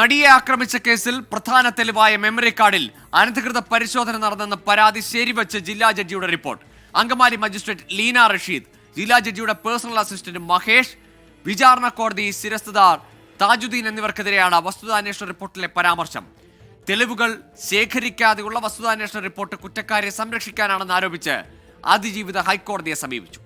നടിയെ ആക്രമിച്ച കേസിൽ പ്രധാന തെളിവായ മെമ്മറി കാർഡിൽ അനധികൃത പരിശോധന നടന്നെന്ന പരാതി ശരിവച്ച് ജില്ലാ ജഡ്ജിയുടെ റിപ്പോർട്ട്. അങ്കമാലി മജിസ്ട്രേറ്റ് ലീന റഷീദ് ജില്ലാ ജഡ്ജിയുടെ പേഴ്സണൽ അസിസ്റ്റന്റ് മഹേഷ് വിചാരണ കോടതി സ്ഥിരസ്ഥദാർ താജുദ്ദീൻ എന്നിവർക്കെതിരെയാണ് വസ്തുതാന്വേഷണ റിപ്പോർട്ടിലെ പരാമർശം. തെളിവുകൾ ശേഖരിക്കാതെയുള്ള വസ്തുതാന്വേഷണ റിപ്പോർട്ട് കുറ്റക്കാരെ സംരക്ഷിക്കാനാണെന്ന് ആരോപിച്ച് അതിജീവിത ഹൈക്കോടതിയെ സമീപിച്ചു.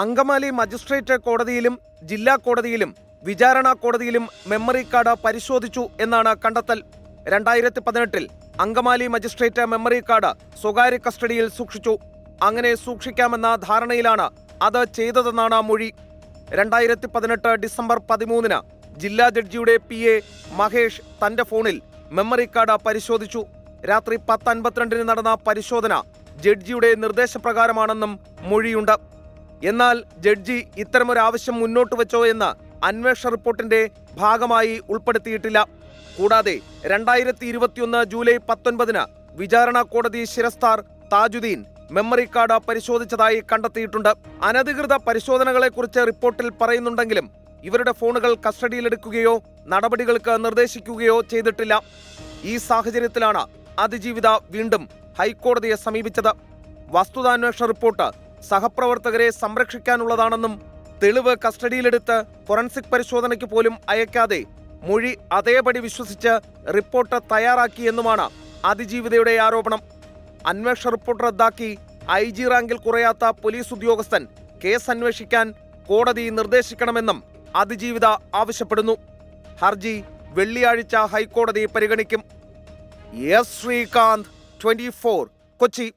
അങ്കമാലി മജിസ്ട്രേറ്റ് കോടതിയിലും ജില്ലാ കോടതിയിലും വിചാരണ കോടതിയിലും മെമ്മറി കാർഡ് പരിശോധിച്ചു എന്നാണ് കണ്ടെത്തൽ. രണ്ടായിരത്തി പതിനെട്ടിൽ അങ്കമാലി മജിസ്ട്രേറ്റ് മെമ്മറി കാർഡ് സ്വകാര്യ കസ്റ്റഡിയിൽ സൂക്ഷിച്ചു. അങ്ങനെ സൂക്ഷിക്കാമെന്ന ധാരണയിലാണ് അത് ചെയ്തതെന്നാണ് മൊഴി. രണ്ടായിരത്തി പതിനെട്ട് ഡിസംബർ പതിമൂന്നിന് ജില്ലാ ജഡ്ജിയുടെ പി എ മഹേഷ് തന്റെ ഫോണിൽ മെമ്മറി കാർഡ് പരിശോധിച്ചു. രാത്രി പത്ത് അൻപത്തിരണ്ടിന് നടന്ന പരിശോധന ജഡ്ജിയുടെ നിർദ്ദേശപ്രകാരമാണെന്നും മൊഴിയുണ്ട്. എന്നാൽ ജഡ്ജി ഇത്തരമൊരാവശ്യം മുന്നോട്ട് വെച്ചോ എന്ന് അന്വേഷണ റിപ്പോർട്ടിന്റെ ഭാഗമായി ഉൾപ്പെടുത്തിയിട്ടില്ല. കൂടാതെ രണ്ടായിരത്തി ഇരുപത്തിയൊന്ന് ജൂലൈ പത്തൊൻപതിന് വിചാരണ കോടതി ശിരസ്താർ താജുദ്ദീൻ മെമ്മറി കാർഡ് പരിശോധിച്ചതായി കണ്ടെത്തിയിട്ടുണ്ട്. അനധികൃത പരിശോധനകളെക്കുറിച്ച് റിപ്പോർട്ടിൽ പറയുന്നുണ്ടെങ്കിലും ഇവരുടെ ഫോണുകൾ കസ്റ്റഡിയിലെടുക്കുകയോ നടപടികൾക്ക് നിർദ്ദേശിക്കുകയോ ചെയ്തിട്ടില്ല. ഈ സാഹചര്യത്തിലാണ് അതിജീവിത വീണ്ടും ഹൈക്കോടതിയെ സമീപിച്ചത്. വസ്തുതാന്വേഷണ റിപ്പോർട്ട് സഹപ്രവർത്തകരെ സംരക്ഷിക്കാനുള്ളതാണെന്നും തെളിവ് കസ്റ്റഡിയിലെടുത്ത് ഫോറൻസിക് പരിശോധനയ്ക്ക് പോലും അയക്കാതെ മൊഴി അതേപടി വിശ്വസിച്ച് റിപ്പോർട്ട് തയ്യാറാക്കിയെന്നുമാണ് അതിജീവിതയുടെ ആരോപണം. അന്വേഷണ റിപ്പോർട്ട് റദ്ദാക്കി ഐ ജി റാങ്കിൽ കുറയാത്ത പോലീസ് ഉദ്യോഗസ്ഥൻ കേസ് അന്വേഷിക്കാൻ കോടതി നിർദ്ദേശിക്കണമെന്നും അതിജീവിത ആവശ്യപ്പെടുന്നു. ഹർജി വെള്ളിയാഴ്ച ഹൈക്കോടതി പരിഗണിക്കും. S Sreekanth twenty Kochi.